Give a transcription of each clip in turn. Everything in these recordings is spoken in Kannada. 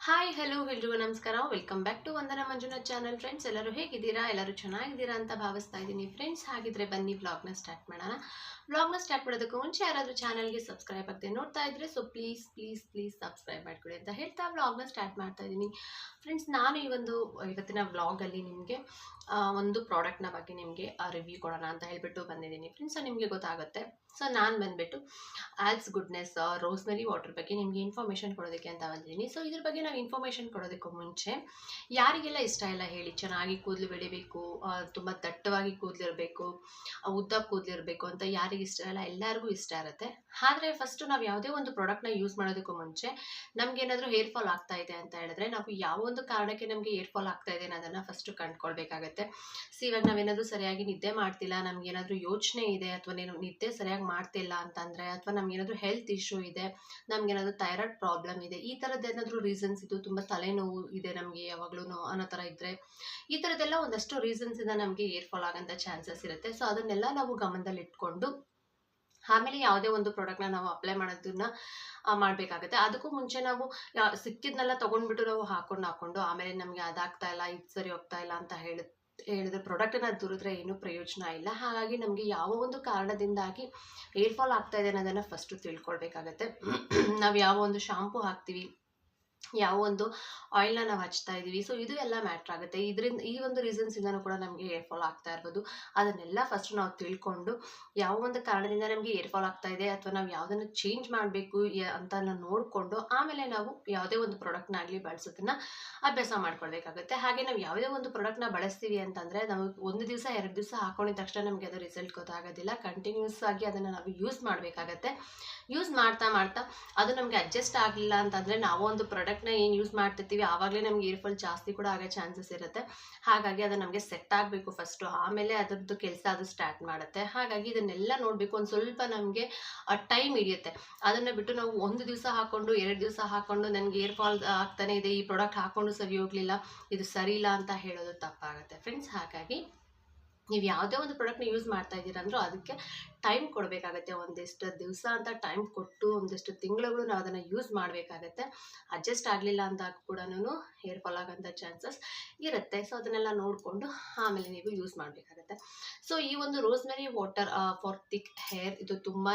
ಹಾಯ್ ಹಲೋ ಎಲ್ರಿಗೂ ನಮಸ್ಕಾರ. Welcome back to Vandana Manjunath channel friends ಎಲ್ಲರೂ ಹೇಗಿದ್ದೀರಾ? ಎಲ್ಲರೂ ಚೆನ್ನಾಗಿದ್ದೀರಾ ಅಂತ ಭಾವಿಸ್ತಾ ಇದ್ದೀನಿ. ಫ್ರೆಂಡ್ಸ್ ಹಾಗಿದ್ರೆ ಬನ್ನಿ ವ್ಲಾಗ್ನ ಸ್ಟಾರ್ಟ್ ಮಾಡೋಣ. ವ್ಲಾಗ್ನ ಸ್ಟಾರ್ಟ್ ಮಾಡೋದಕ್ಕೂ ಮುಂಚೆ ಯಾರಾದರೂ ಚಾನಲ್ಗೆ ಸಬ್ಸ್ಕ್ರೈಬ್ ಆಗ್ತದೆ ನೋಡ್ತಾ ಇದ್ರೆ so please please please subscribe ಮಾಡ್ಕೊಳ್ಳಿ ಅಂತ ಹೇಳ್ತಾ ವ್ಲಾಗ್ನ ಸ್ಟಾರ್ಟ್ ಮಾಡ್ತಾ ಇದ್ದೀನಿ. ಫ್ರೆಂಡ್ಸ್ ನಾನು ಈ ಒಂದು, ಇವತ್ತಿನ ವ್ಲಾಗಲ್ಲಿ ನಿಮಗೆ ಒಂದು ಪ್ರಾಡಕ್ಟ್ನ ಬಗ್ಗೆ ನಿಮಗೆ ರಿವ್ಯೂ ಕೊಡೋಣ ಅಂತ ಹೇಳ್ಬಿಟ್ಟು ಬಂದಿದ್ದೀನಿ. ಫ್ರೆಂಡ್ಸ್ ನಿಮಗೆ ಗೊತ್ತಾಗುತ್ತೆ. ಸೊ ನಾನು ಬಂದುಬಿಟ್ಟು ಆಲ್ಸ್ ಗುಡ್ನೆಸ್ ರೋಸ್ಮೆರಿ ವಾಟರ್ ಬಗ್ಗೆ ನಿಮಗೆ ಇನ್ಫಾರ್ಮೇಷನ್ ಕೊಡೋದಕ್ಕೆ ಅಂತ ಬಂದಿದ್ದೀನಿ. ಸೊ ಇದ್ರ ಬಗ್ಗೆ ನಾವು ಇನ್ಫಾರ್ಮೇಷನ್ ಕೊಡೋದಕ್ಕೂ ಮುಂಚೆ, ಯಾರಿಗೆಲ್ಲ ಇಷ್ಟ ಇಲ್ಲ ಹೇಳಿ, ಚೆನ್ನಾಗಿ ಕೂದಲು ಬೆಳಿಬೇಕು ತುಂಬ ದಟ್ಟವಾಗಿ ಕೂದಲಿರಬೇಕು ಉದ್ದ ಕೂದಲಿರಬೇಕು ಅಂತ ಯಾರಿಗೆ ಇಷ್ಟ ಇರಲ್ಲ ಎಲ್ಲರಿಗೂ ಇಷ್ಟ ಇರುತ್ತೆ. ಆದರೆ ಫಸ್ಟು ನಾವು ಯಾವುದೇ ಒಂದು ಪ್ರಾಡಕ್ಟ್ನ ಯೂಸ್ ಮಾಡೋದಕ್ಕೂ ಮುಂಚೆ ನಮಗೇನಾದರೂ ಹೇರ್ ಫಾಲ್ ಆಗ್ತಾ ಇದೆ ಅಂತ ಹೇಳಿದ್ರೆ ನಾವು ಯಾವ ಒಂದು ಕಾರಣಕ್ಕೆ ನಮಗೆ ಹೇರ್ ಫಾಲ್ ಆಗ್ತಾ ಇದೆ ಅನ್ನೋದನ್ನು ಫಸ್ಟು ಕಂಡ್ಕೊಳ್ಬೇಕಾಗತ್ತೆ. ಸಿ ಇವಾಗ ನಾವೇನಾದರೂ ಸರಿಯಾಗಿ ನಿದ್ದೆ ಮಾಡ್ತಿಲ್ಲ ನಮಗೇನಾದರೂ ಯೋಚನೆ ಇದೆ ಅಥವಾ ನೀನು ನಿದ್ದೆ ಸರಿಯಾಗಿ ಮಾಡ್ತಿಲ್ಲ ಅಂತಂದರೆ ಅಥವಾ ನಮಗೇನಾದರೂ ಹೆಲ್ತ್ ಇಶ್ಯೂ ಇದೆ ನಮಗೇನಾದರೂ ಥೈರಾಯ್ಡ್ ಪ್ರಾಬ್ಲಮ್ ಇದೆ, ಈ ಥರದ್ದು ಏನಾದರೂ ರೀಸನ್ಸ್ ಇದು ತುಂಬ ತಲೆನೋವು ಇದೆ ನಮಗೆ ಯಾವಾಗಲೂ ಅನ್ನೋ ಥರ ಇದ್ದರೆ ಈ ಥರದ್ದೆಲ್ಲ ಒಂದಷ್ಟು ರೀಸನ್ಸಿಂದ ನಮಗೆ ಏರ್ ಫಾಲ್ ಆಗೋಂಥ ಚಾನ್ಸಸ್ ಇರುತ್ತೆ. ಸೊ ಅದನ್ನೆಲ್ಲ ನಾವು ಗಮನದಲ್ಲಿ ಇಟ್ಕೊಂಡು ಆಮೇಲೆ ಯಾವುದೇ ಒಂದು ಪ್ರಾಡಕ್ಟ್ನ ನಾವು ಅಪ್ಲೈ ಮಾಡೋದನ್ನ ಮಾಡಬೇಕಾಗುತ್ತೆ. ಅದಕ್ಕೂ ಮುಂಚೆ ನಾವು ಸಿಕ್ಕಿದ್ನೆಲ್ಲ ತೊಗೊಂಡ್ಬಿಟ್ಟು ನಾವು ಹಾಕೊಂಡು ಹಾಕೊಂಡು ಆಮೇಲೆ ನಮಗೆ ಅದಾಗ್ತಾ ಇಲ್ಲ, ಇದು ಸರಿ ಹೋಗ್ತಾ ಇಲ್ಲ ಅಂತ ಹೇಳಿ, ಹೇಳಿದ್ರೆ ಪ್ರಾಡಕ್ಟನ್ನ ದುರಿದ್ರೆ ಏನೂ ಪ್ರಯೋಜನ ಇಲ್ಲ. ಹಾಗಾಗಿ ನಮಗೆ ಯಾವ ಒಂದು ಕಾರಣದಿಂದಾಗಿ ಏರ್ ಫಾಲ್ ಆಗ್ತಾ ಇದೆ ಅನ್ನೋದನ್ನು ಫಸ್ಟು ತಿಳ್ಕೊಳ್ಬೇಕಾಗತ್ತೆ. ನಾವು ಯಾವ ಒಂದು ಶಾಂಪು ಹಾಕ್ತೀವಿ ಯಾವ ಒಂದು ಆಯಿಲ್ನ ನಾವು ಹಚ್ತಾ ಇದ್ದೀವಿ ಸೊ ಇದು ಎಲ್ಲ ಮ್ಯಾಟ್ರ್ ಆಗುತ್ತೆ. ಇದರಿಂದ, ಈ ಒಂದು ರೀಸನ್ಸಿಂದನೂ ಕೂಡ ನಮಗೆ ಏರ್ ಫಾಲ್ ಆಗ್ತಾ ಇರ್ಬೋದು. ಅದನ್ನೆಲ್ಲ ಫಸ್ಟ್ ನಾವು ತಿಳ್ಕೊಂಡು ಯಾವ ಒಂದು ಕಾರಣದಿಂದ ನಮಗೆ ಏರ್ ಫಾಲ್ ಆಗ್ತಾ ಇದೆ ಅಥವಾ ನಾವು ಯಾವುದನ್ನು ಚೇಂಜ್ ಮಾಡಬೇಕು ಅಂತ ನೋಡಿಕೊಂಡು ಆಮೇಲೆ ನಾವು ಯಾವುದೇ ಒಂದು ಪ್ರಾಡಕ್ಟ್ನ ಆಗಲಿ ಬಳಸೋದನ್ನ ಅಭ್ಯಾಸ ಮಾಡ್ಕೊಳ್ಬೇಕಾಗುತ್ತೆ. ಹಾಗೆ ನಾವು ಯಾವುದೇ ಒಂದು ಪ್ರಾಡಕ್ಟ್ನ ಬಳಸ್ತೀವಿ ಅಂತಂದರೆ ನಾವು ಒಂದು ದಿವಸ, ಎರಡು ದಿವಸ ಹಾಕೊಂಡಿದ ತಕ್ಷಣ ನಮಗೆ ಅದು ರಿಸಲ್ಟ್ ಗೊತ್ತಾಗೋದಿಲ್ಲ. ಕಂಟಿನ್ಯೂಸ್ ಆಗಿ ಅದನ್ನು ನಾವು ಯೂಸ್ ಮಾಡಬೇಕಾಗತ್ತೆ. ಯೂಸ್ ಮಾಡ್ತಾ ಮಾಡ್ತಾ ಅದು ನಮಗೆ ಅಡ್ಜಸ್ಟ್ ಆಗಲಿಲ್ಲ ಅಂತಂದರೆ ನಾವು ಒಂದು ಪ್ರಾಡಕ್ಟ್ನ ಏನು ಯೂಸ್ ಮಾಡ್ತಿರ್ತೀವಿ, ಆವಾಗಲೇ ನಮಗೆ ಏರ್ ಫಾಲ್ ಜಾಸ್ತಿ ಕೂಡ ಆಗೋ ಚಾನ್ಸಸ್ ಇರುತ್ತೆ. ಹಾಗಾಗಿ ಅದು ನಮಗೆ ಸೆಟ್ ಆಗಬೇಕು ಫಸ್ಟು ಆಮೇಲೆ ಅದರದ್ದು ಕೆಲಸ ಅದು ಸ್ಟಾರ್ಟ್ ಮಾಡುತ್ತೆ. ಹಾಗಾಗಿ ಇದನ್ನೆಲ್ಲ ನೋಡಬೇಕು. ಒಂದು ಸ್ವಲ್ಪ ನಮಗೆ ಟೈಮ್ ಹಿಡಿಯುತ್ತೆ. ಅದನ್ನು ಬಿಟ್ಟು ನಾವು ಒಂದು ದಿವಸ ಹಾಕ್ಕೊಂಡು ಎರಡು ದಿವಸ ಹಾಕ್ಕೊಂಡು ನನಗೆ ಏರ್ ಫಾಲ್ ಆಗ್ತಾನೆ ಇದೆ, ಈ ಪ್ರಾಡಕ್ಟ್ ಹಾಕ್ಕೊಂಡು ಸರಿ ಹೋಗಲಿಲ್ಲ, ಇದು ಸರಿ ಇಲ್ಲ ಅಂತ ಹೇಳೋದು ತಪ್ಪಾಗುತ್ತೆ. ಫ್ರೆಂಡ್ಸ್ ಹಾಗಾಗಿ ನೀವು ಯಾವುದೇ ಒಂದು ಪ್ರಾಡಕ್ಟ್ನ ಯೂಸ್ ಮಾಡ್ತಾ ಇದ್ದೀರಾ ಅಂದರೂ ಅದಕ್ಕೆ ಟೈಮ್ ಕೊಡಬೇಕಾಗತ್ತೆ. ಒಂದಿಷ್ಟು ದಿವಸ ಅಂತ ಟೈಮ್ ಕೊಟ್ಟು ಒಂದಿಷ್ಟು ತಿಂಗಳುಗಳು ನಾವು ಅದನ್ನು ಯೂಸ್ ಮಾಡಬೇಕಾಗತ್ತೆ. ಅಡ್ಜಸ್ಟ್ ಆಗಲಿಲ್ಲ ಅಂದಾಗ ಕೂಡ ಹೇರ್ ಫಾಲ್ ಆಗೋಂಥ ಚಾನ್ಸಸ್ ಇರುತ್ತೆ. ಸೊ ಅದನ್ನೆಲ್ಲ ನೋಡಿಕೊಂಡು ಆಮೇಲೆ ನೀವು ಯೂಸ್ ಮಾಡಬೇಕಾಗತ್ತೆ. ಸೊ ಈ ಒಂದು rosemary water for thick hair ಇದು ತುಂಬಾ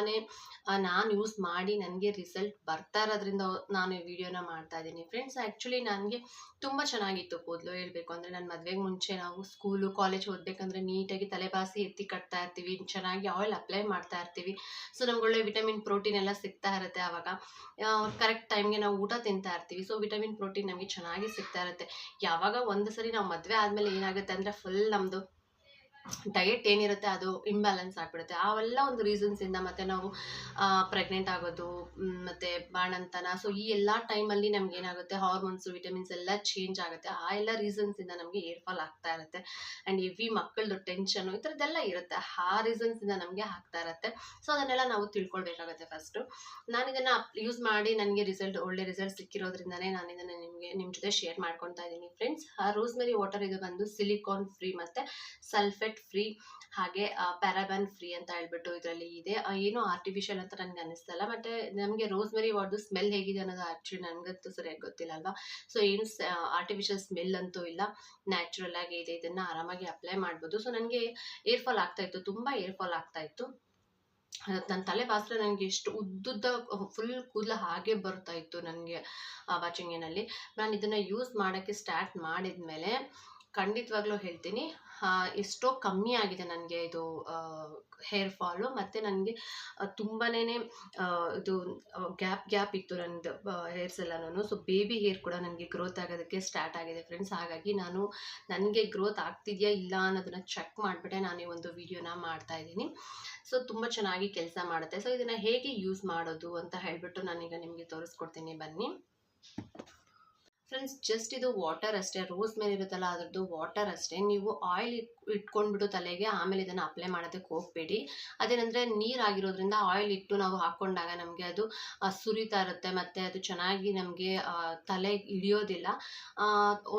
ನಾನು ಯೂಸ್ ಮಾಡಿ ನನಗೆ ರಿಸಲ್ಟ್ ಬರ್ತಾ ಇರೋದ್ರಿಂದ ನಾನು ಈ ವಿಡಿಯೋನ ಮಾಡ್ತಾ ಇದ್ದೀನಿ. ಫ್ರೆಂಡ್ಸ್ ಆ್ಯಕ್ಚುಲಿ ನನಗೆ ತುಂಬ ಚೆನ್ನಾಗಿತ್ತು ಕೂದಲು. ಹೇಳಬೇಕು ಅಂದರೆ ನನ್ನ ಮದುವೆಗೆ ಮುಂಚೆ ನಾವು ಸ್ಕೂಲು ಕಾಲೇಜ್ ಓದಬೇಕಂದ್ರೆ ನೀಟಾಗಿ ತಲೆಬಾಸಿ ಎತ್ತಿ ಕಟ್ತಾ ಇರ್ತೀವಿ. ಚೆನ್ನಾಗಿ ಆಯಿಲ್ ಅಪ್ಲೈ ಮಾಡ್ತಾ ಇರ್ತೀವಿ. ಸೊ ನಮ್ಗೆ ಒಳ್ಳೆ ವಿಟಮಿನ್ ಪ್ರೋಟೀನ್ ಎಲ್ಲ ಸಿಗ್ತಾ ಇರುತ್ತೆ ಆವಾಗ. ಕರೆಕ್ಟ್ ಟೈಮ್ಗೆ ನಾವು ಊಟ ತಿಂತಾ ಇರ್ತೀವಿ. ಸೊ ವಿಟಮಿನ್ ಪ್ರೋಟೀನ್ ನಮಗೆ ಚೆನ್ನಾಗಿ ಸಿಗ್ತಾ ಇರುತ್ತೆ. ಯಾವಾಗ ಒಂದು ಸರಿ ನಾವು ಮದುವೆ ಆದಮೇಲೆ ಏನಾಗುತ್ತೆ ಅಂದರೆ ಫುಲ್ ನಮ್ಮದು ಡಯಟ್ ಏನಿರುತ್ತೆ ಅದು ಇಂಬ್ಯಾಲೆನ್ಸ್ ಆಗಿಬಿಡುತ್ತೆ. ಅವೆಲ್ಲ ಒಂದು ರೀಸನ್ಸಿಂದ ಮತ್ತು ನಾವು ಪ್ರೆಗ್ನೆಂಟ್ ಆಗೋದು ಮತ್ತು ಬಾಣಂತನ. ಸೊ ಈ ಎಲ್ಲ ಟೈಮಲ್ಲಿ ನಮ್ಗೆ ಏನಾಗುತ್ತೆ? ಹಾರ್ಮೋನ್ಸು ವಿಟಮಿನ್ಸ್ ಎಲ್ಲ ಚೇಂಜ್ ಆಗುತ್ತೆ. ಆ ಎಲ್ಲ ರೀಸನ್ಸಿಂದ ನಮಗೆ ಏರ್ ಫಾಲ್ ಆಗ್ತಾ ಇರುತ್ತೆ. ಆ್ಯಂಡ್ ಹೆವಿ ಮಕ್ಕಳದು ಟೆನ್ಷನು ಈ ಥರದ್ದೆಲ್ಲ ಇರುತ್ತೆ. ಆ ರೀಸನ್ಸಿಂದ ನಮಗೆ ಆಗ್ತಾ ಇರುತ್ತೆ. ಸೊ ಅದನ್ನೆಲ್ಲ ನಾವು ತಿಳ್ಕೊಳ್ಬೇಕಾಗುತ್ತೆ ಫಸ್ಟು ನಾನು ಇದನ್ನು ಯೂಸ್ ಮಾಡಿ ನನಗೆ ರಿಸಲ್ಟ್ ಒಳ್ಳೆ ರಿಸಲ್ಟ್ ಸಿಕ್ಕಿರೋದ್ರಿಂದನೇ ನಾನು ಇದನ್ನು ನಿಮಗೆ ನಿಮ್ಮ ಜೊತೆ ಶೇರ್ ಮಾಡ್ಕೊತಾ ಇದ್ದೀನಿ ಫ್ರೆಂಡ್ಸ್ ಆ ರೋಸ್ಮೆರಿ ವಾಟರ್ ಇದು ಬಂದು ಸಿಲಿಕಾನ್ ಫ್ರೀ ಮತ್ತು ಸಲ್ಫೇಟ್ ಫ್ರೀ ಹಾಗೆ ಪ್ಯಾರಾಬನ್ ಫ್ರೀ ಅಂತ ಹೇಳ್ಬಿಟ್ಟು ಇದರಲ್ಲಿ ಇದೆ. ಏನು ಆರ್ಟಿಫಿಷಿಯಲ್ ಅಂತ ನನಗೆ ಅನಿಸ್ತಲ್ಲ ಮತ್ತೆ ನಮಗೆ ರೋಸ್ಮೆರಿ ವಾಟರ್ ಸ್ಮೆಲ್ ಹೇಗಿದೆ ಅನ್ನೋದು ಆ್ಯಕ್ಚುಲಿ ನನಗಂತೂ ಸರಿಯಾಗಿ ಗೊತ್ತಿಲ್ಲ ಅಲ್ವಾ? ಸೊ ಏನು ಆರ್ಟಿಫಿಷಿಯಲ್ ಸ್ಮೆಲ್ ಅಂತೂ ಇಲ್ಲ. ನ್ಯಾಚುರಲ್ ಆಗಿ ಇದೆ, ಇದನ್ನು ಆರಾಮಾಗಿ ಅಪ್ಲೈ ಮಾಡ್ಬೋದು. ಸೊ ನನಗೆ ಏರ್ ಫಾಲ್ ಆಗ್ತಾ ಇತ್ತು, ತುಂಬ ಏರ್ ಫಾಲ್ ಆಗ್ತಾ ಇತ್ತು. ನನ್ನ ತಲೆ ಬಾಸ್ರೆ ನನಗೆ ಎಷ್ಟು ಉದ್ದುದ್ದ ಫುಲ್ ಕೂದಲು ಹಾಗೆ ಬರ್ತಾ ಇತ್ತು ನನಗೆ ವಾಚಿಂಗಿನಲ್ಲಿ ನಾನು ಇದನ್ನು ಯೂಸ್ ಮಾಡೋಕ್ಕೆ ಸ್ಟಾರ್ಟ್ ಮಾಡಿದ ಮೇಲೆ ಖಂಡಿತವಾಗ್ಲೂ ಹೇಳ್ತೀನಿ. ಎಷ್ಟೋ ಕಮ್ಮಿ ಆಗಿದೆ ನನಗೆ ಇದು ಹೇರ್ ಫಾಲು ಮತ್ತು ನನಗೆ ತುಂಬಾ ಇದು ಗ್ಯಾಪ್ ಗ್ಯಾಪ್ ಇತ್ತು ನನ್ನದು ಹೇರ್ಸ್ ಎಲ್ಲನೂ ಸೊ ಬೇಬಿ ಹೇರ್ ಕೂಡ ನನಗೆ ಗ್ರೋತ್ ಆಗೋದಕ್ಕೆ ಸ್ಟಾರ್ಟ್ ಆಗಿದೆ ಫ್ರೆಂಡ್ಸ್ ಹಾಗಾಗಿ ನಾನು ನನಗೆ ಗ್ರೋತ್ ಆಗ್ತಿದೆಯಾ ಇಲ್ಲ ಅನ್ನೋದನ್ನು ಚೆಕ್ ಮಾಡಿಬಿಟ್ಟೆ. ನಾನು ಈ ಒಂದು ವಿಡಿಯೋನ ಮಾಡ್ತಾ ಇದ್ದೀನಿ. ಸೊ ತುಂಬ ಚೆನ್ನಾಗಿ ಕೆಲಸ ಮಾಡುತ್ತೆ. ಸೊ ಇದನ್ನು ಹೇಗೆ ಯೂಸ್ ಮಾಡೋದು ಅಂತ ಹೇಳಿಬಿಟ್ಟು ನಾನೀಗ ನಿಮಗೆ ತೋರಿಸ್ಕೊಡ್ತೀನಿ. ಬನ್ನಿ. ಫ್ರೆಂಡ್ಸ್ ಜಸ್ಟ್ ಇದು ವಾಟರ್ ಅಷ್ಟೇ ರೋಸ್ ಮೇಲೆ ಇರುತ್ತಲ್ಲ ಅದರದ್ದು ವಾಟರ್ ಅಷ್ಟೇ. ನೀವು ಆಯಿಲ್ ಇಟ್ಕೊಂಡ್ಬಿಟ್ಟು ತಲೆಗೆ, ಆಮೇಲೆ ಇದನ್ನು ಅಪ್ಲೈ ಮಾಡೋದಕ್ಕೆ ಹೋಗಬೇಡಿ. ಅದೇನೆಂದರೆ ನೀರಾಗಿರೋದ್ರಿಂದ ಆಯಿಲ್ ಇಟ್ಟು ನಾವು ಹಾಕ್ಕೊಂಡಾಗ ನಮಗೆ ಅದು ಸುರಿತಾ ಇರುತ್ತೆ. ಮತ್ತು ಅದು ಚೆನ್ನಾಗಿ ನಮಗೆ ತಲೆ ಹಿಡಿಯೋದಿಲ್ಲ.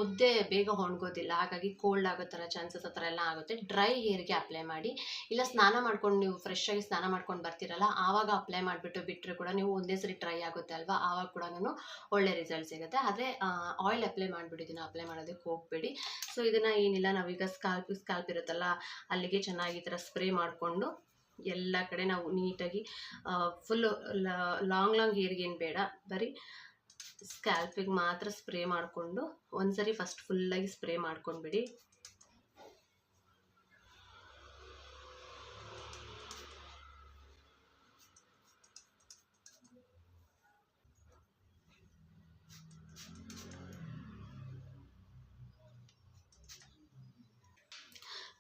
ಒದ್ದೆ ಬೇಗ ಒಣಗೋದಿಲ್ಲ. ಹಾಗಾಗಿ ಕೋಲ್ಡ್ ಆಗೋ ಥರ ಚಾನ್ಸಸ್ ಆ ಥರ ಎಲ್ಲ ಆಗುತ್ತೆ. ಡ್ರೈ ಹೇರ್ಗೆ ಅಪ್ಲೈ ಮಾಡಿ. ಇಲ್ಲ ಸ್ನಾನ ಮಾಡ್ಕೊಂಡು ನೀವು ಫ್ರೆಶ್ ಆಗಿ ಸ್ನಾನ ಮಾಡ್ಕೊಂಡು ಬರ್ತೀರಲ್ಲ, ಆವಾಗ ಅಪ್ಲೈ ಮಾಡಿಬಿಟ್ಟು ಬಿಟ್ಟರೆ ಕೂಡ ನೀವು ಒಂದೇ ಸರಿ ಡ್ರೈ ಆಗುತ್ತೆ ಅಲ್ವಾ? ಆವಾಗ ಕೂಡ ಒಳ್ಳೆ ರಿಸಲ್ಟ್ ಸಿಗುತ್ತೆ. ಆದರೆ ಆಯಿಲ್ ಅಪ್ಲೈ ಮಾಡಿಬಿಟ್ಟು ಇದನ್ನು ಅಪ್ಲೈ ಮಾಡೋದಕ್ಕೆ ಹೋಗಬೇಡಿ. ಸೊ ಇದನ್ನು ಏನಿಲ್ಲ. ನಾವೀಗ ಸ್ಕಾಲ್ಪ್ ಸ್ಕಾಲ್ಪ್ ಇರುತ್ತಲ್ಲ, ಅಲ್ಲಿಗೆ ಚೆನ್ನಾಗಿ ಈ ಸ್ಪ್ರೇ ಮಾಡಿಕೊಂಡು ಎಲ್ಲ ಕಡೆ ನಾವು ನೀಟಾಗಿ ಫುಲ್ಲು ಲಾಂಗ್ ಲಾಂಗ್ ಹೇರ್ಗೆ ಏನು ಬೇಡ, ಬರೀ ಸ್ಕ್ಯಾಲ್ಪಿಗೆ ಮಾತ್ರ ಸ್ಪ್ರೇ ಮಾಡಿಕೊಂಡು ಒಂದ್ಸರಿ ಫಸ್ಟ್ ಫುಲ್ಲಾಗಿ ಸ್ಪ್ರೇ ಮಾಡ್ಕೊಂಡ್ಬಿಡಿ.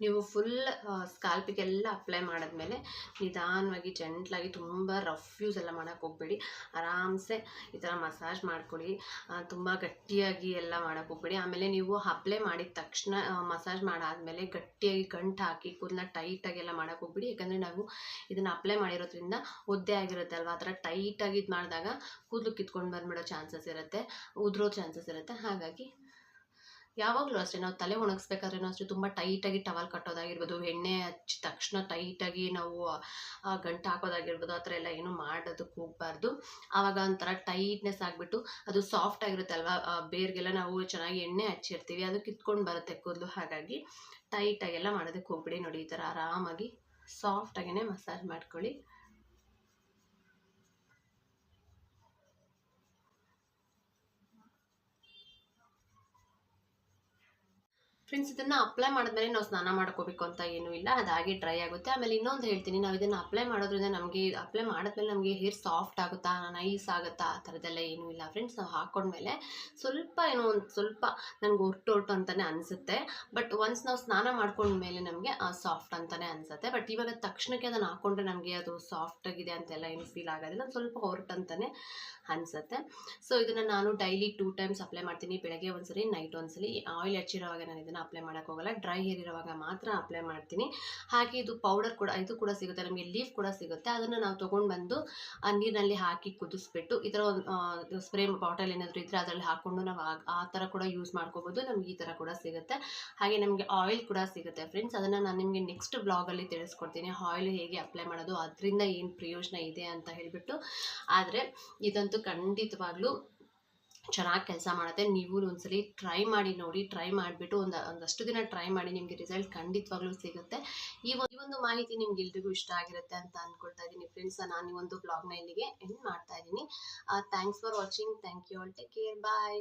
ನೀವು ಫುಲ್ ಸ್ಕಾಲ್ಪಿಗೆಲ್ಲ ಅಪ್ಲೈ ಮಾಡಿದ್ಮೇಲೆ ನಿಧಾನವಾಗಿ ಜೆಂಟ್ಲಾಗಿ ತುಂಬ ರಫ್ ಯೂಸ್ ಎಲ್ಲ ಮಾಡೋಕ್ಕೆ ಹೋಗ್ಬೇಡಿ. ಆರಾಮ್ಸೆ ಈ ಥರ ಮಸಾಜ್ ಮಾಡ್ಕೊಳ್ಳಿ. ತುಂಬ ಗಟ್ಟಿಯಾಗಿ ಎಲ್ಲ ಮಾಡೋಕ್ಕೆ ಹೋಗ್ಬೇಡಿ. ಆಮೇಲೆ ನೀವು ಅಪ್ಲೈ ಮಾಡಿದ ತಕ್ಷಣ ಮಸಾಜ್ ಮಾಡಾದಮೇಲೆ ಗಟ್ಟಿಯಾಗಿ ಗಂಟು ಹಾಕಿ ಕೂದಲ ಟೈಟಾಗಿ ಎಲ್ಲ ಮಾಡೋಕ್ಕೆ ಹೋಗ್ಬೇಡಿ. ಯಾಕಂದರೆ ನಾವು ಇದನ್ನು ಅಪ್ಲೈ ಮಾಡಿರೋದ್ರಿಂದ ಒದ್ದೆ ಆಗಿರುತ್ತೆ ಅಲ್ವಾ? ಆ ಥರ ಟೈಟಾಗಿ ಇದು ಮಾಡಿದಾಗ ಕೂದಲು ಕಿತ್ಕೊಂಡು ಬಂದ್ಬಿಡೋ ಚಾನ್ಸಸ್ ಇರುತ್ತೆ, ಉದುರೋ ಚಾನ್ಸಸ್ ಇರುತ್ತೆ. ಹಾಗಾಗಿ ಯಾವಾಗಲೂ ಅಷ್ಟೇ, ನಾವು ತಲೆ ಒಣಗಿಸ್ಬೇಕಾದ್ರೂ ಅಷ್ಟೇ ತುಂಬ ಟೈಟಾಗಿ ಟವಲ್ ಕಟ್ಟೋದಾಗಿರ್ಬೋದು, ಎಣ್ಣೆ ಹಚ್ಚಿದ ತಕ್ಷಣ ಟೈಟಾಗಿ ನಾವು ಗಂಟು ಹಾಕೋದಾಗಿರ್ಬೋದು, ಆ ಥರ ಎಲ್ಲ ಏನು ಮಾಡೋದಕ್ಕೆ ಹೋಗಬಾರ್ದು. ಆವಾಗ ಒಂಥರ ಟೈಟ್ನೆಸ್ ಆಗಿಬಿಟ್ಟು ಅದು ಸಾಫ್ಟ್ ಆಗಿರುತ್ತೆ ಅಲ್ವಾ ಬೇರ್ಗೆಲ್ಲ ನಾವು ಚೆನ್ನಾಗಿ ಎಣ್ಣೆ ಹಚ್ಚಿರ್ತೀವಿ, ಅದು ಕಿತ್ಕೊಂಡು ಬರುತ್ತೆ ಕೂದಲು. ಹಾಗಾಗಿ ಟೈಟಾಗೆಲ್ಲ ಮಾಡೋದಕ್ಕೆ ಹೋಗ್ಬಿಡಿ ನೋಡಿ, ಈ ಥರ ಆರಾಮಾಗಿ ಸಾಫ್ಟಾಗೇ ಮಸಾಜ್ ಮಾಡ್ಕೊಳ್ಳಿ. ಫ್ರೆಂಡ್ಸ್ ಇದನ್ನು ಅಪ್ಲೈ ಮಾಡಿದ್ಮೇಲೆ ನಾವು ಸ್ನಾನ ಮಾಡ್ಕೋಬೇಕು ಅಂತ ಏನೂ ಇಲ್ಲ. ಅದಾಗಿ ಡ್ರೈ ಆಗುತ್ತೆ. ಆಮೇಲೆ ಇನ್ನೊಂದು ಹೇಳ್ತೀನಿ. ನಾವು ಇದನ್ನು ಅಪ್ಲೈ ಮಾಡೋದ್ರಿಂದ ನಮಗೆ ಅಪ್ಲೈ ಮಾಡಿದ್ಮೇಲೆ ನಮಗೆ ಹೇರ್ ಸಾಫ್ಟ್ ಆಗುತ್ತಾ ನೈಸ್ ಆಗುತ್ತಾ? ಆ ಥರದ್ದೆಲ್ಲ ಏನೂ ಇಲ್ಲ ಫ್ರೆಂಡ್ಸ್ ನಾವು ಹಾಕ್ಕೊಂಡ್ಮೇಲೆ ಸ್ವಲ್ಪ ಏನೋ ಒಂದು ಸ್ವಲ್ಪ ನನಗೆ ಒಟ್ಟು ಒಟ್ಟು ಅಂತಲೇ ಅನಿಸುತ್ತೆ. ಬಟ್ ಒನ್ಸ್ ನಾವು ಸ್ನಾನ ಮಾಡ್ಕೊಂಡ್ಮೇಲೆ ನಮಗೆ ಸಾಫ್ಟ್ ಅಂತಲೇ ಅನಿಸುತ್ತೆ. ಬಟ್ ಇವಾಗ ತಕ್ಷಣಕ್ಕೆ ಅದನ್ನು ಹಾಕ್ಕೊಂಡ್ರೆ ನಮಗೆ ಅದು ಸಾಫ್ಟ್ ಆಗಿದೆ ಅಂತೆಲ್ಲ ಏನು ಫೀಲ್ ಆಗೋದಿಲ್ಲ. ಸ್ವಲ್ಪ ಹೊರಟು ಅಂತಲೇ ಅನಿಸುತ್ತೆ. ಸೊ ಇದನ್ನು ನಾನು ಡೈಲಿ ಟೂ ಟೈಮ್ಸ್ ಅಪ್ಲೈ ಮಾಡ್ತೀನಿ. ಬೆಳಗ್ಗೆ ಒಂದ್ಸರಿ ನೈಟ್ ಒಂದ್ಸಲಿ. ಆಯಿಲ್ ಹಚ್ಚಿರೋವಾಗ ನಾನು ಇದನ್ನು ಅಪ್ಲೈ ಮಾಡೋಕ್ಕೋಗಲ್ಲ ಡ್ರೈ ಹೇರ್ ಇರುವಾಗ ಮಾತ್ರ ಅಪ್ಲೈ ಮಾಡ್ತೀನಿ. ಹಾಗೆ ಇದು ಪೌಡರ್ ಕೂಡ, ಇದು ಕೂಡ ಸಿಗುತ್ತೆ. ನಮಗೆ ಲೀಫ್ ಕೂಡ ಸಿಗುತ್ತೆ. ಅದನ್ನು ನಾವು ತೊಗೊಂಡು ಬಂದು ಆ ನೀರಿನಲ್ಲಿ ಹಾಕಿ ಕುದಿಸ್ಬಿಟ್ಟು ಈ ಥರ ಒಂದು ಸ್ಪ್ರೇ ಬಾಟಲ್ ಏನಾದರೂ ಇದ್ದರೆ ಅದರಲ್ಲಿ ಹಾಕ್ಕೊಂಡು ನಾವು ಆ ಥರ ಕೂಡ ಯೂಸ್ ಮಾಡ್ಕೋಬೋದು. ನಮ್ಗೆ ಈ ಥರ ಕೂಡ ಸಿಗುತ್ತೆ. ಹಾಗೆ ನಮಗೆ ಆಯಿಲ್ ಕೂಡ ಸಿಗುತ್ತೆ ಫ್ರೆಂಡ್ಸ್ ಅದನ್ನು ನಾನು ನಿಮಗೆ ನೆಕ್ಸ್ಟ್ ಬ್ಲಾಗಲ್ಲಿ ತಿಳಿಸ್ಕೊಡ್ತೀನಿ. ಆಯಿಲ್ ಹೇಗೆ ಅಪ್ಲೈ ಮಾಡೋದು, ಅದರಿಂದ ಏನು ಪ್ರಯೋಜನ ಇದೆ ಅಂತ ಹೇಳಿಬಿಟ್ಟು. ಆದರೆ ಇದಂತೂ ಖಂಡಿತವಾಗ್ಲೂ ಚೆನ್ನಾಗಿ ಕೆಲಸ ಮಾಡುತ್ತೆ. ನೀವು ಒಂದ್ಸಲಿ ಟ್ರೈ ಮಾಡಿ ನೋಡಿ ಟ್ರೈ ಮಾಡಿಬಿಟ್ಟು ಒಂದು, ಒಂದಷ್ಟು ದಿನ ಟ್ರೈ ಮಾಡಿ ನಿಮಗೆ ರಿಸಲ್ಟ್ ಖಂಡಿತವಾಗ್ಲೂ ಸಿಗುತ್ತೆ. ಈ ಒಂದು ಮಾಹಿತಿ ನಿಮ್ಗೆ ಎಲ್ರಿಗೂ ಇಷ್ಟ ಆಗಿರುತ್ತೆ ಅಂತ ಅಂದ್ಕೊಳ್ತಾ ಇದ್ದೀನಿ ಫ್ರೆಂಡ್ಸ್ ನಾನು ಈ ಒಂದು ಬ್ಲಾಗ್ನ ಇಲ್ಲಿಗೆ ಎಂಡ್ ಮಾಡ್ತಾ ಇದ್ದೀನಿ. Thanks for watching thank you all take care bye